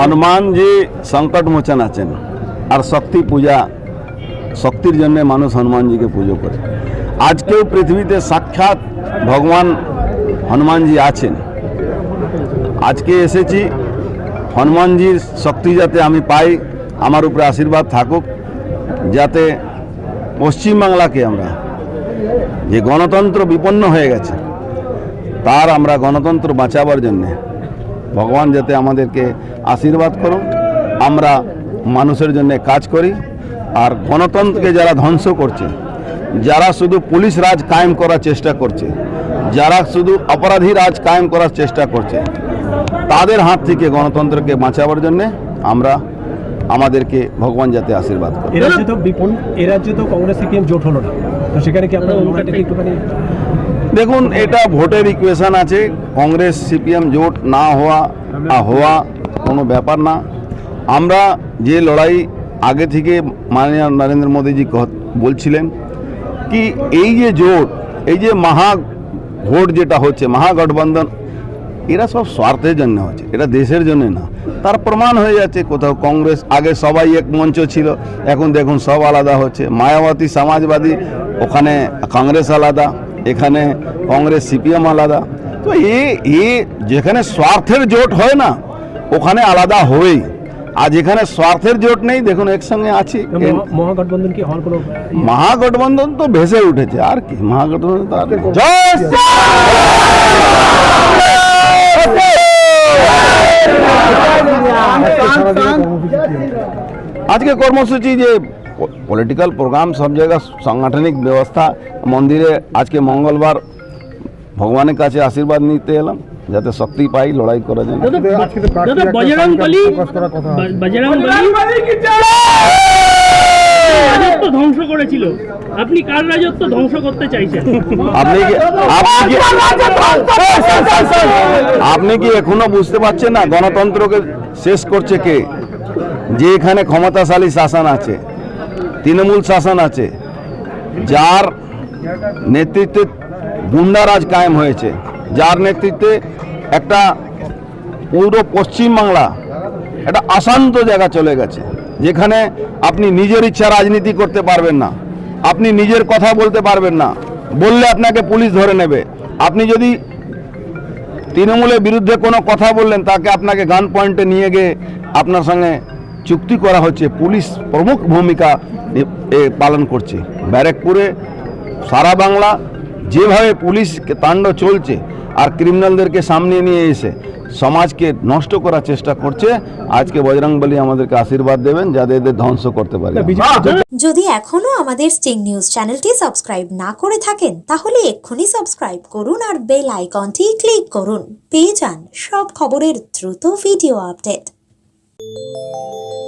হনুমানজি সংকট মোচন আছেন আর শক্তি পূজা, শক্তির জন্য মানুষ হনুমানজিকে পুজো করে। আজকেও পৃথিবীতে সাক্ষাৎ ভগবান হনুমানজি আছেন। আজকে এসেছি, হনুমানজির শক্তি যাতে আমি পাই, আমার উপরে আশীর্বাদ থাকুক, যাতে পশ্চিমবাংলাকে আমরা যে গণতন্ত্র বিপন্ন হয়ে গেছে, তার আমরা গণতন্ত্র বাঁচাবার জন্যে ভগবান যাতে আমাদেরকে আশীর্বাদ করুন আমরা মানুষের জন্য কাজ করি। আর গণতন্ত্রকে যারা ধ্বংস করছে যারা শুধু পুলিশ রাজ কায়েম করার চেষ্টা করছে যারা শুধু অপরাধী রাজ কায়েম করার চেষ্টা করছে তাদের হাত থেকে গণতন্ত্রকে বাঁচাবার জন্য আমরা আমাদেরকে ভগবান যাতে আশীর্বাদ করে এ রাজ্যে তো কংগ্রেস সিপিএম জোট হলো না। তো সেখানে কি আপনার দেখুন, এটা ভোটের ইকুয়েশন আছে। কংগ্রেস, সিপিএম জোট না হওয়া হওয়া কোনো ব্যাপার না। আমরা যে লড়াই আগে থেকে মাননীয় নরেন্দ্র মোদীজি বলছিলেন কি এই যে জোট, এই যে মহা ভোট যেটা হচ্ছে মহাগঠবন্ধন এরা সব স্বার্থের জন্য হচ্ছে, এটা দেশের জন্য না। তার প্রমাণ হয়ে যাচ্ছে কোথাও কংগ্রেস, আগে সবাই এক মঞ্চ ছিল, এখন দেখুন সব আলাদা হচ্ছে। মায়াবতী সমাজবাদী, ওখানে কংগ্রেস আলাদা। এখানে কংগ্রেস সিপিএম আলাদা। তো এ এ যেখানে স্বার্থের জোট হয় না ওখানে আলাদা হবেই। আর যেখানে স্বার্থের জোট নেই দেখুন একসঙ্গে আছি। মহাগঠবন্ধন কি হওয়ার কোনো মহাগঠবন্ধন তো ভেসে উঠেছে আর কি? মহাগঠবন্ধন তো আর আজকে কর্মসূচি যে পলিটিক্যাল প্রোগ্রাম সব জায়গা সাংগঠনিক ব্যবস্থা। মন্দিরে আজকে মঙ্গলবার ভগবানের কাছে আশীর্বাদ নিতে এলাম যাতে শক্তি পাই লড়াই ধ্বংস করেছিল। আপনি কার রাজত্ব ধ্বংস করতে চাইছেন? আপনি কি আপনি কি এখনও বুঝতে পারছেন না গণতন্ত্রকে শেষ করছে কে? যে এখানে ক্ষমতাশালী শাসন আছে। তৃণমূল শাসন আছে, যার নেতৃত্বে গুন্ডারাজ কায়েম হয়েছে, যার নেতৃত্বে একটা পুরো পশ্চিমবাংলা একটা অশান্ত জায়গা চলে গেছে, যেখানে আপনি নিজের ইচ্ছা রাজনীতি করতে পারবেন না, আপনি নিজের কথা বলতে পারবেন না, বললে আপনাকে পুলিশ ধরে নেবে। আপনি যদি তৃণমূলের বিরুদ্ধে কোনো কথা বললেন, তাকে আপনাকে গান পয়েন্টে নিয়ে গিয়ে আপনার সঙ্গে চুক্তি করা হচ্ছে, পুলিশ প্রমুখ ভূমিকা পালন করছে। ব্যারেকপুরে সারা বাংলা যেভাবে পুলিশ তাণ্ড চলছে আর ক্রিমিনালদেরকে সামনে নিয়ে এসে সমাজকে নষ্ট করার চেষ্টা করছে, আজকে বজরংবলী আমাদেরকে আশীর্বাদ দেবেন যাতে এদের ধ্বংস করতে পারে। যদি এখনও আমাদের স্টিং নিউজ চ্যানেলটি সাবস্ক্রাইব না করে থাকেন, তাহলে এক্ষুনি সাবস্ক্রাইব করুন আর বেল আইকনটি ক্লিক করুন। পেয়ে যান সব খবরের দ্রুত ভিডিও আপডেট। Música